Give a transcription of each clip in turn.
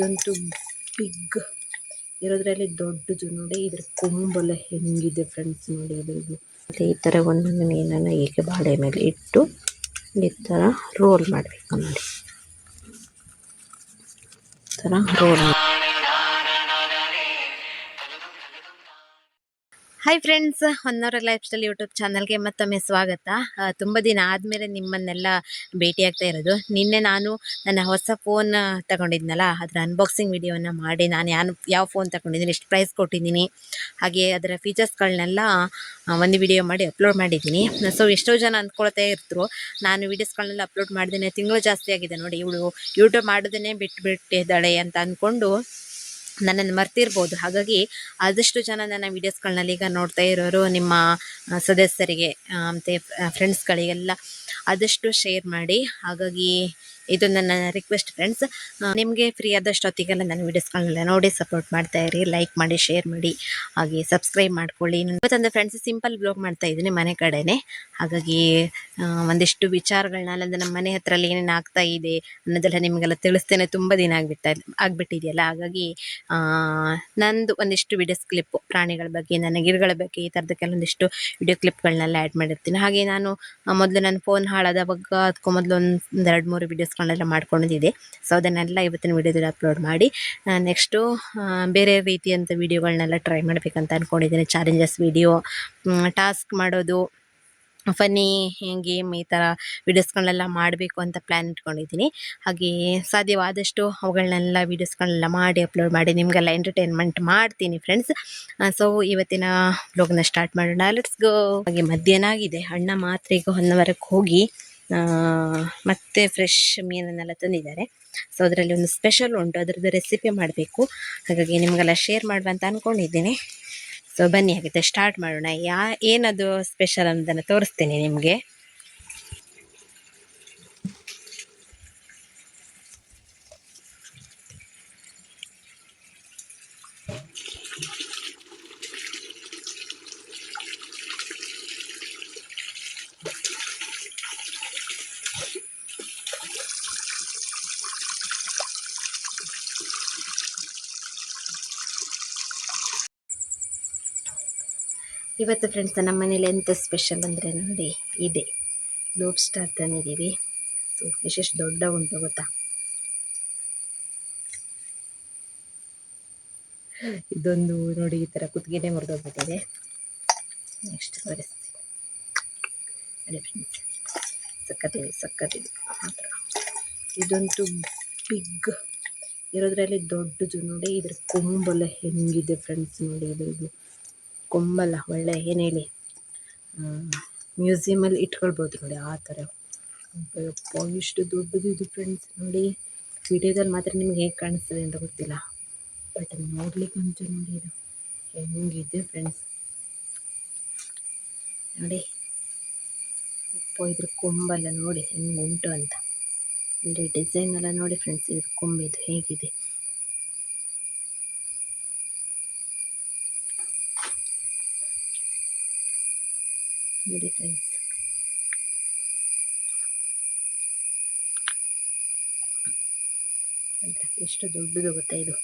ಇದಂತೂ ಬಿಗ್ ಇರೋದ್ರಲ್ಲಿ ದೊಡ್ಡದು ನೋಡಿ, ಇದ್ರ ಕೊಂಬೆಲ್ಲ ಹೆಂಗಿದೆ ಫ್ರೆಂಡ್ಸ್ ನೋಡಿ ಇದ್ರದ್ದು ಮತ್ತೆ ಈ ಥರ ಒಂದೊಂದು ಮೀನನ್ನು ಹೀಗೆ ಬಾಳೆ ಮೇಲೆ ಇಟ್ಟು, ಈ ಥರ ರೋಲ್ ಮಾಡಬೇಕು ನೋಡಿ. ತರ roll hi friends Honnavara life style YouTube ಚಾನಲ್ಗೆ ಮತ್ತೊಮ್ಮೆ ಸ್ವಾಗತ. ತುಂಬ ದಿನ ಆದಮೇಲೆ ನಿಮ್ಮನ್ನೆಲ್ಲ ಭೇಟಿಯಾಗ್ತಾ ಇರೋದು. ನಿನ್ನೆ ನಾನು ನನ್ನ ಹೊಸ ಫೋನ್ ತಗೊಂಡಿದ್ನಲ್ಲ, ಅದರ ಅನ್ಬಾಕ್ಸಿಂಗ್ ವಿಡಿಯೋನ ಮಾಡಿ ನಾನು ಯಾನ್, ಯಾವ ಫೋನ್ ತಗೊಂಡಿದ್ದೀನಿ, ಎಷ್ಟು ಪ್ರೈಸ್ ಕೊಟ್ಟಿದ್ದೀನಿ, ಹಾಗೆ ಅದರ ಫೀಚರ್ಸ್ಗಳನ್ನೆಲ್ಲ ಒಂದು ವಿಡಿಯೋ ಮಾಡಿ ಅಪ್ಲೋಡ್ ಮಾಡಿದ್ದೀನಿ. ಸೊ ಎಷ್ಟೋ ಜನ ಅಂದ್ಕೊಳ್ತಾ ಇರ್ತರು ನಾನು ವೀಡಿಯೋಸ್ಗಳನ್ನೆಲ್ಲ ಅಪ್ಲೋಡ್ ಮಾಡಿದ್ದೇನೆ ತಿಂಗಳು ಜಾಸ್ತಿ ಆಗಿದೆ ನೋಡಿ, ಇವಳು ಯೂಟ್ಯೂಬ್ ಮಾಡೋದನ್ನೇ ಬಿಟ್ಟು ಬಿಟ್ಟಿದ್ದಾಳೆ ಅಂತ ಅಂದ್ಕೊಂಡು ನನ್ನನ್ನು ಮರ್ತಿರ್ಬೋದು. ಹಾಗಾಗಿ ಆದಷ್ಟು ಜನ ನನ್ನ ವೀಡಿಯೋಸ್ಗಳನ್ನೆಲ್ಲ ಈಗ ನೋಡ್ತಾ ಇರೋರು ನಿಮ್ಮ ಸದಸ್ಯರಿಗೆ ಮತ್ತು ಫ್ರೆಂಡ್ಸ್ಗಳಿಗೆಲ್ಲ ಆದಷ್ಟು ಶೇರ್ ಮಾಡಿ. ಹಾಗಾಗಿ ಇದು ನನ್ನ ರಿಕ್ವೆಸ್ಟ್ ಫ್ರೆಂಡ್ಸ್ ನಿಮಗೆ ಫ್ರೀ ಆದಷ್ಟು ಹೊತ್ತಿಗೆಲ್ಲ ನನ್ನ ವೀಡಿಯೋಸ್ಗಳನ್ನೆಲ್ಲ ನೋಡಿ ಸಪೋರ್ಟ್ ಮಾಡ್ತಾ ಇರಿ. ಲೈಕ್ ಮಾಡಿ ಶೇರ್ ಮಾಡಿ. ಹಾಗೆ ಸಬ್ಸ್ಕ್ರೈಬ್ ಮಾಡ್ಕೊಳ್ಳಿ. ಇವತ್ತಂದ್ರೆ ಫ್ರೆಂಡ್ಸ್ ಸಿಂಪಲ್ ಬ್ಲಾಗ್ ಮಾಡ್ತಾ ಇದ್ದೀನಿ ಮನೆ ಕಡೆನೇ. ಹಾಗಾಗಿ ಒಂದಿಷ್ಟು ವಿಚಾರಗಳನ್ನ ಅಲ್ಲಂದ್ರೆ ನಮ್ಮ ಮನೆ ಹತ್ರ ಅಲ್ಲಿ ಏನೇನು ಆಗ್ತಾ ಇದೆ ಅನ್ನೋದೆಲ್ಲ ನಿಮಗೆಲ್ಲ ತಿಳಿಸ್ತೇನೆ. ತುಂಬ ದಿನ ಆಗ್ಬಿಟ್ಟ, ಆಗಿಬಿಟ್ಟಿದೆಯಲ್ಲ. ಹಾಗಾಗಿ ನಂದು ಒಂದಿಷ್ಟು ವಿಡಿಯೋಸ್ ಕ್ಲಿಪ್ಪು ಪ್ರಾಣಿಗಳ ಬಗ್ಗೆ ನನ್ನ ಗಿಡಗಳ ಬಗ್ಗೆ ಈ ಥರದ ಕೆಲವೊಂದಿಷ್ಟು ವಿಡಿಯೋ ಕ್ಲಿಪ್ಗಳನ್ನೆಲ್ಲ ಆ್ಯಡ್ ಮಾಡಿರ್ತೀನಿ. ಹಾಗೆ ನಾನು ಮೊದಲು ನನ್ನ ಫೋನ್ ಹಾಳಾದವಾಗ ಅದಕ್ಕೂ ಮೊದಲು ಒಂದು ಎರಡು, ಮೂರು ವೀಡಿಯೋಸ್ಗಳನ್ನೆಲ್ಲ ಮಾಡ್ಕೊಂಡಿದ್ದೆ. ಸೊ ಅದನ್ನೆಲ್ಲ ಇವತ್ತಿನ ವೀಡಿಯೋದಲ್ಲಿ ಅಪ್ಲೋಡ್ ಮಾಡಿ ನೆಕ್ಸ್ಟು ಬೇರೆ ರೀತಿಯಂಥ ವೀಡಿಯೋಗಳನ್ನೆಲ್ಲ ಟ್ರೈ ಮಾಡಬೇಕಂತ ಅಂದ್ಕೊಂಡಿದ್ದೀನಿ ಚಾಲೆಂಜಸ್ ವೀಡಿಯೋ ಟಾಸ್ಕ್ ಮಾಡೋದು ಫನ್ನಿ ಗೇಮ್ ಈ ಥರ ವೀಡಿಯೋಸ್ಗಳನ್ನೆಲ್ಲ ಮಾಡಬೇಕು ಅಂತ ಪ್ಲ್ಯಾನ್ ಇಟ್ಕೊಂಡಿದ್ದೀನಿ. ಹಾಗೆ ಸಾಧ್ಯವಾದಷ್ಟು ಅವುಗಳನ್ನೆಲ್ಲ ವೀಡಿಯೋಸ್ಗಳನ್ನೆಲ್ಲ ಮಾಡಿ, ಅಪ್ಲೋಡ್ ಮಾಡಿ, ನಿಮಗೆಲ್ಲ ಎಂಟರ್ಟೈನ್ಮೆಂಟ್ ಮಾಡ್ತೀನಿ ಫ್ರೆಂಡ್ಸ್. ಸೊ ಇವತ್ತಿನ ಬ್ಲಾಗ್ನ ಸ್ಟಾರ್ಟ್ ಮಾಡೋಣ. Let's go. ಹಾಗೆ ಮಧ್ಯಾಹ್ನ ಆಗಿದೆ. ಅಣ್ಣ ಮಾತ್ರ ಈಗ ಹೊನ್ನವರಕ್ಕೆ ಹೋಗಿ ಮತ್ತೆ ಫ್ರೆಶ್ ಮೀನನ್ನೆಲ್ಲ ತಂದಿದ್ದಾರೆ. ಸೊ ಅದರಲ್ಲಿ ಒಂದು ಸ್ಪೆಷಲ್ ಉಂಟು. ಅದರದ್ದು ರೆಸಿಪಿ ಮಾಡಬೇಕು. ಹಾಗಾಗಿ ನಿಮಗೆಲ್ಲ ಶೇರ್ ಮಾಡುವ ಅಂತ ಅಂದ್ಕೊಂಡಿದ್ದೀನಿ ಸೊ ಬನ್ನಿ ಹಾಗಿದ್ರೆ ಸ್ಟಾರ್ಟ್ ಮಾಡೋಣ. ಯಾ ಏನದು ಸ್ಪೆಷಲ್ ಅನ್ನೋದನ್ನು ತೋರಿಸ್ತೀನಿ ನಿಮಗೆ. ಇವತ್ತು ಫ್ರೆಂಡ್ಸ್ ನಮ್ಮ ಮನೇಲಿ ಎಂತ ಸ್ಪೆಷಲ್ ಅಂದರೆ ನೋಡಿ, ಇದೆ. ಲೋಬ್ಸ್ಟಾರ್ ತಂದಿದ್ದೀವಿ. ಸೊ ವಿಶೇಷ ದೊಡ್ಡ ಉಂಟು ಗೊತ್ತಾ? ಇದೊಂದು ನೋಡಿ, ಈ ಥರ ಕುತ್ತಿಗೆನೆ ಮುರಿದೋಗ್ಬಿಟ್ಟಿದೆ. ನೆಕ್ಸ್ಟ್ ತೋರಿಸ್ತೀನಿ. ಫ್ರೆಂಡ್ಸ್ ಸಕ್ಕತ್ತಿದೆ ಸಕ್ಕತ್ತಿದೆ ಮಾತ್ರ ಇದಂತೂ ಬಿಗ್ ಇರೋದ್ರಲ್ಲಿ ದೊಡ್ಡದು ನೋಡಿ, ಇದ್ರ ಕೊಂಬೆಲ್ಲ ಹೆಂಗಿದೆ ಫ್ರೆಂಡ್ಸ್ ನೋಡಿ ಇದ್ರದ್ದು ಕೊಂಬಲ್ಲ ಒಳ್ಳೆ ಏನು ಹೇಳಿ ಮ್ಯೂಸಿಯಮಲ್ಲಿ ಇಟ್ಕೊಳ್ಬೋದು ನೋಡಿ, ಆ ಥರ. ಅಯ್ಯಪ್ಪ ಇಷ್ಟು ದೊಡ್ಡದು ಇದು ಫ್ರೆಂಡ್ಸ್ ನೋಡಿ. ವಿಡಿಯೋದಲ್ಲಿ ಮಾತ್ರ ನಿಮ್ಗೆ ಹೇಗೆ ಕಾಣಿಸ್ತದೆ ಅಂತ ಗೊತ್ತಿಲ್ಲ. ಬಟ್ ನೋಡ್ಲಿಕ್ಕಂತೂ ನೋಡಿ ಇದು. ಹೆಂಗಿದೆ ಫ್ರೆಂಡ್ಸ್ ನೋಡಿ. ಅಪ್ಪ, ಇದ್ರ ಕೊಂಬಲ್ಲ ನೋಡಿ, ಹೆಂಗೆ ಉಂಟು ಅಂತ. ಇಲ್ಲಿ ಡಿಸೈನ್ ಎಲ್ಲ ನೋಡಿ ಫ್ರೆಂಡ್ಸ್ ಇದ್ರ ಕೊಂಬಿದು ಹೇಗಿದೆ. ನೋಡಿ ಫ್ರೆಂಡ್ಸ್ ಎಷ್ಟು ದೊಡ್ಡದು ಗೊತ್ತಾ ಇದು?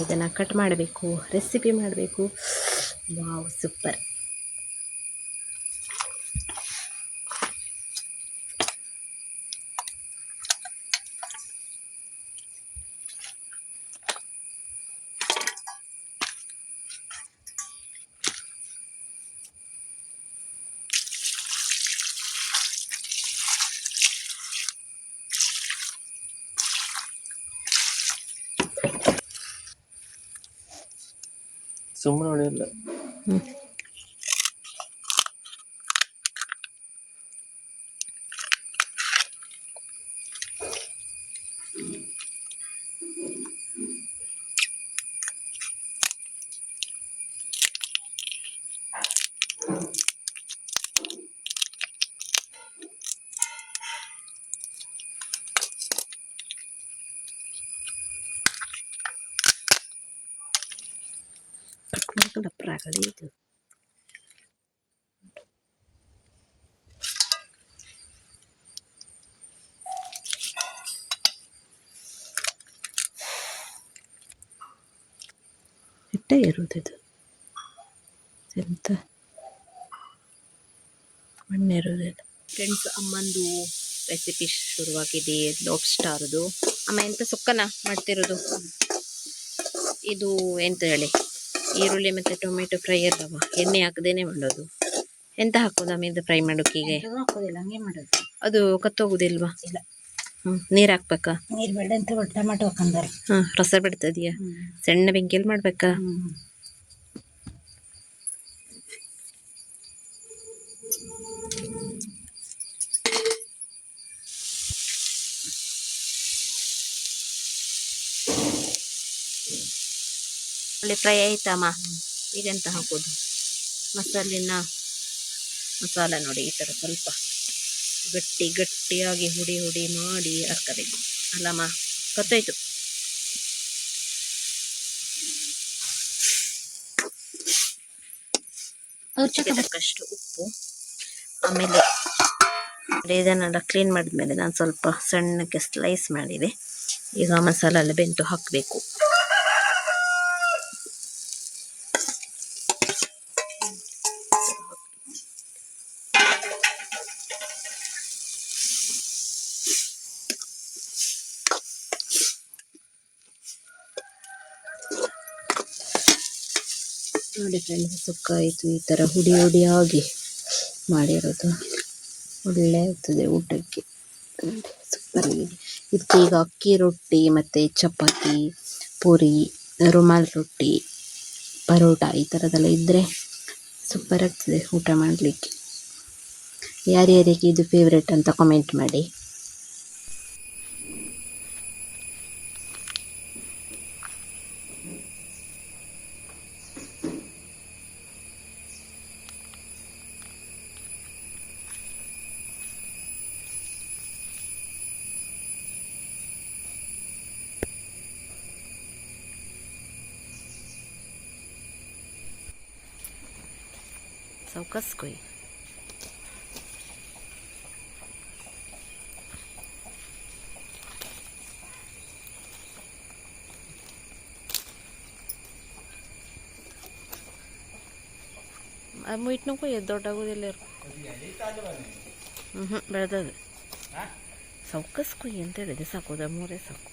ಇದನ್ನು ಕಟ್ ಮಾಡಬೇಕು ರೆಸಿಪಿ ಮಾಡಬೇಕು. ವಾವ್ ಸೂಪರ್ சும்மா இல்லை. มันก็หลับปลากเลยจ้ะ ಹಿಟ್ಟೇ ಇರೋದಿದು ಎಂತ ಮಣ್ಣು ಇರೋದಿಲ್ಲ ಫ್ರೆಂಡ್ಸ್ ಅಮ್ಮಂದು ರೆಸಿಪಿ ಶುರುವಾಗಿದೆ ಲಾಬ್ ಸ್ಟಾರ್ದು ಅಮ್ಮ ಎಂತ ಸೊಕ್ಕನ ಮಾಡ್ತಿರೋದು ಇದು ಎಂತ ಹೇಳಿ ಈರುಳ್ಳಿ ಮತ್ತು ಟೊಮೆಟೊ ಫ್ರೈ ಅಲ್ಲವ ಎಣ್ಣೆ ಹಾಕದೇನೆ ಮಾಡೋದು. ಎಂತ ಹಾಕೋದು ಆಮೇಲೆ ಇದು ಫ್ರೈ ಮಾಡೋಕ್ಕೀಗೆ ಇದು ಹಾಕೋದಿಲ್ಲ ಹಂಗೆ ಮಾಡೋದು. ಅದು ಕತ್ತೋಗುದಿಲ್ವಾ? ಇಲ್ಲ. ಹ್ಞೂ ನೀರು ಹಾಕ್ಬೇಕಾ? ನೀರು ಬೇಡ ಅಂತ ಟೊಮೆಟೊ ಹಾಕಂದ್ರೆ ಹಾಂ ರಸ ಬಿಡ್ತದೆಯಾ ಸಣ್ಣ ಬೆಂಕಿಯಲ್ಲಿ ಮಾಡ್ಬೇಕಾ? ಒಳ್ಳೆ ಫ್ರೈ ಆಯ್ತಮ್ಮ ಈಗೆಂತ ಹಾಕೋದು ಮಸಾಲಿನ ಮಸಾಲ ನೋಡಿ ಈ ಥರ ಸ್ವಲ್ಪ ಗಟ್ಟಿ ಗಟ್ಟಿಯಾಗಿ ಹುಡಿ ಹುಡಿ ಮಾಡಿ ಹಾಕಬೇಕು ಅಲ್ಲಮ್ಮ ಗೊತ್ತಾಯ್ತು ಅಷ್ಟು ತಕ್ಕಷ್ಟು ಉಪ್ಪು ಆಮೇಲೆ ಇದನ್ನೆಲ್ಲ ಕ್ಲೀನ್ ಮಾಡಿದ್ಮೇಲೆ ನಾನು ಸ್ವಲ್ಪ ಸಣ್ಣಕ್ಕೆ ಸ್ಲೈಸ್ ಮಾಡಿದೆ ಈಗ ಮಸಾಲೆ ಎಲ್ಲ ಬೆಂತು ಹಾಕಬೇಕು ಫ್ರೆಂಡ್ಸ್ ಸುಕ್ಕ ಆಯಿತು, ಈ ಥರ ಹುಡಿ ಹುಡಿಯಾಗಿ ಮಾಡಿರೋದು. ಒಳ್ಳೆ ಆಗ್ತದೆ ಊಟಕ್ಕೆ. ಸೂಪರ್ ಆಗಿದೆ. ಇದಕ್ಕೆ ಈಗ ಅಕ್ಕಿ ರೊಟ್ಟಿ ಮತ್ತು ಚಪಾತಿ, ಪೂರಿ, ರುಮಾಲ್ ರೊಟ್ಟಿ, ಪರೋಟ ಈ ಥರದ್ದೆಲ್ಲ ಇದ್ದರೆ ಸೂಪರ್ ಆಗ್ತದೆ ಊಟ ಮಾಡಲಿಕ್ಕೆ. ಯಾರ್ಯಾರಿಗೆ ಇದು ಫೇವ್ರೇಟ್ ಅಂತ ಕಮೆಂಟ್ ಮಾಡಿ. ಸಾವ್ಕಾಸ್ ಕೊಯ್ ಮುಯಿಟ್ನು ಕೊಯ್ಯ ದೊಡ್ಡಾಗೋದಿಲ್ಲ ಹ್ಞೂ ಹ್ಞೂ ಬೆಳೆದದು ಸೌಕಸ್ ಕೊಯ್ ಅಂತ ಹೇಳಿದೆ ಸಾಕೋದ ಮೂರೇ ಸಾಕು.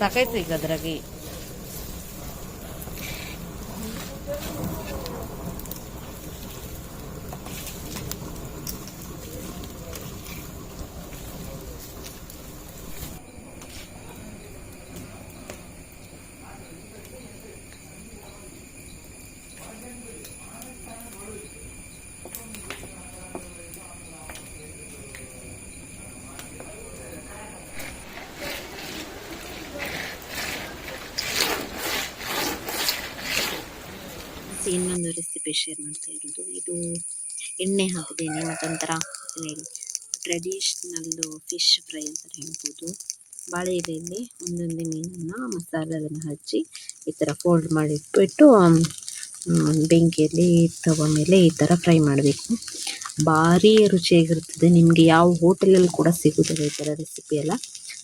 ಸಾಕಾಯ್ತು ಈಗ ಅದ್ರಾಗೆ ಇನ್ನೊಂದು ರೆಸಿಪಿ ಶೇರ್ ಮಾಡ್ತಾ ಇರೋದು. ಇದು ಎಣ್ಣೆ ಹಾಕಿದ್ದೇನೆ ಮತ್ತೊಂಥರ ಟ್ರೆಡಿಷ್ನಲ್ ಫಿಶ್ ಫ್ರೈ ಅಂತ ಹೇಳ್ಬೋದು. ಬಾಳೆ ಎಲೆಯಲ್ಲಿ ಒಂದೊಂದೇ ಮೀನನ್ನು ಮಸಾಲದನ್ನು ಹಚ್ಚಿ ಈ ಥರ ಫೋಲ್ಡ್ ಮಾಡಿ ಇಟ್ಬಿಟ್ಟು ಮ್, ಬೆಂಕಿಯಲ್ಲಿ ತವ ಮೇಲೆ ಈ ಥರ ಫ್ರೈ ಮಾಡಬೇಕು. ಭಾರಿ ರುಚಿಯಾಗಿರುತ್ತದೆ. ನಿಮಗೆ ಯಾವ ಹೋಟೆಲಲ್ಲಿ ಕೂಡ ಸಿಗುತ್ತದೆ ಈ ಥರ ರೆಸಿಪಿ ಎಲ್ಲ.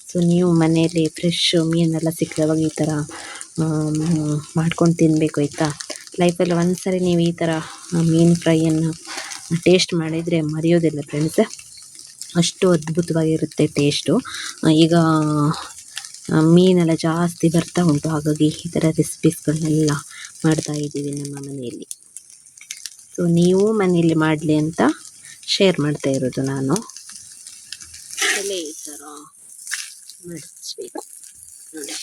ಸೊ ನೀವು ಮನೆಯಲ್ಲಿ ಫ್ರೆಶ್ ಮೀನೆಲ್ಲ ಸಿಕ್ಕಿದವಾಗ ಈ ಥರ ಮಾಡ್ಕೊಂಡು ತಿನ್ನಬೇಕು ಆಯಿತಾ? ಲೈಫಲ್ಲಿ ಒಂದು ಸರಿ ನೀವು ಈ ಥರ ಮೀನು ಫ್ರೈಯನ್ನು ಟೇಸ್ಟ್ ಮಾಡಿದರೆ ಮರೆಯೋದಿಲ್ಲ ಫ್ರೆಂಡ್ಸ್ ಅಷ್ಟು ಅದ್ಭುತವಾಗಿರುತ್ತೆ ಟೇಸ್ಟು ಈಗ ಮೀನೆಲ್ಲ ಜಾಸ್ತಿ ಬರ್ತಾ ಉಂಟು. ಹಾಗಾಗಿ ಈ ಥರ ರೆಸಿಪೀಸ್ಗಳನ್ನೆಲ್ಲ ಮಾಡ್ತಾ ಇದ್ದೀವಿ ನಮ್ಮ ಮನೆಯಲ್ಲಿ. ಸೊ ನೀವು ಮನೆಯಲ್ಲಿ ಮಾಡಲಿ ಅಂತ ಶೇರ್ ಮಾಡ್ತಾ ಇರೋದು ನಾನು. ಈ ಥರ ಮಾಡಿಸ್ಬೇಕು ನೋಡಿ.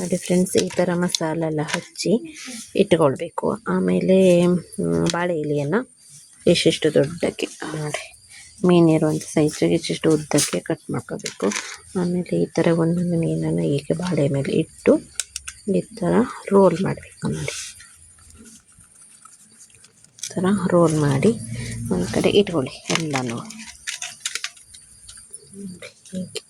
ನೋಡಿ ಫ್ರೆಂಡ್ಸ್, ಈ ಥರ ಮಸಾಲೆ ಎಲ್ಲ ಹಚ್ಚಿ ಇಟ್ಕೊಳ್ಬೇಕು. ಆಮೇಲೆ ಬಾಳೆ ಎಲೆಯನ್ನು ಎಷ್ಟೆಷ್ಟು ದೊಡ್ಡಕ್ಕೆ, ನೋಡಿ ಮೀನಿರುವಂಥ ಸೈಜಿಗೆ ಇಷ್ಟಿಷ್ಟು ಉದ್ದಕ್ಕೆ ಕಟ್ ಮಾಡ್ಕೋಬೇಕು. ಆಮೇಲೆ ಈ ಥರ ಒಂದೊಂದು ಮೀನನ್ನು ಈಗ ಬಾಳೆ ಮೇಲೆ ಇಟ್ಟು ಈ ಥರ ರೋಲ್ ಮಾಡಬೇಕು, ನೋಡಿ. ಈ ಥರ ರೋಲ್ ಮಾಡಿ ಒಂದು ಕಡೆ ಇಟ್ಕೊಳ್ಳಿ ಎಲ್ಲನೂ. ಹೀಗೆ.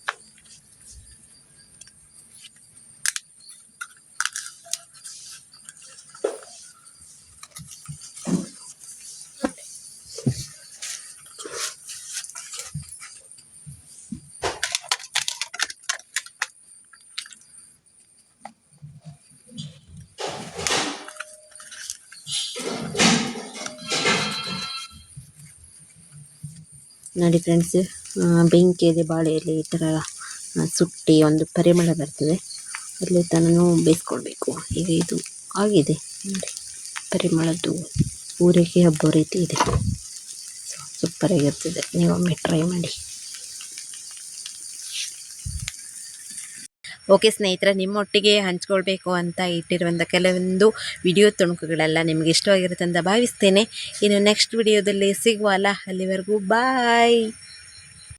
ನೋಡಿ ಫ್ರೆಂಡ್ಸ್ ಬೆಂಕಿಯಲ್ಲಿ, ಬಾಳೆಯಲ್ಲಿ ಈ ಥರ ಸುಟ್ಟಿ ಒಂದು ಪರಿಮಳ ಬರ್ತದೆ. ಅಲ್ಲಿ ತನೂ ಬೇಯಿಸ್ಕೊಳ್ಬೇಕು. ಈಗ ಇದು ಆಗಿದೆ. ನೋಡಿ, ಪರಿಮಳದ್ದು ಊರಿಗೆ ಹಬ್ಬ ರೀತಿ ಇದೆ. ಸೂಪರಾಗಿರ್ತದೆ ನೀವೊಮ್ಮೆ ಟ್ರೈ ಮಾಡಿ. ಓಕೆ ಸ್ನೇಹಿತರೆ, ನಿಮ್ಮೊಟ್ಟಿಗೆ ಹಂಚ್ಕೊಳ್ಬೇಕು ಅಂತ ಇಟ್ಟಿರುವಂಥ ಕೆಲವೊಂದು ವಿಡಿಯೋ ತುಣುಕುಗಳೆಲ್ಲ ನಿಮಗೆ ಇಷ್ಟವಾಗಿರುತ್ತೆ ಅಂತ ಭಾವಿಸ್ತೇನೆ. ಇನ್ನು ನೆಕ್ಸ್ಟ್ ವಿಡಿಯೋದಲ್ಲಿ ಸಿಗುವಲ್ಲ, ಅಲ್ಲಿವರೆಗೂ ಬಾಯ್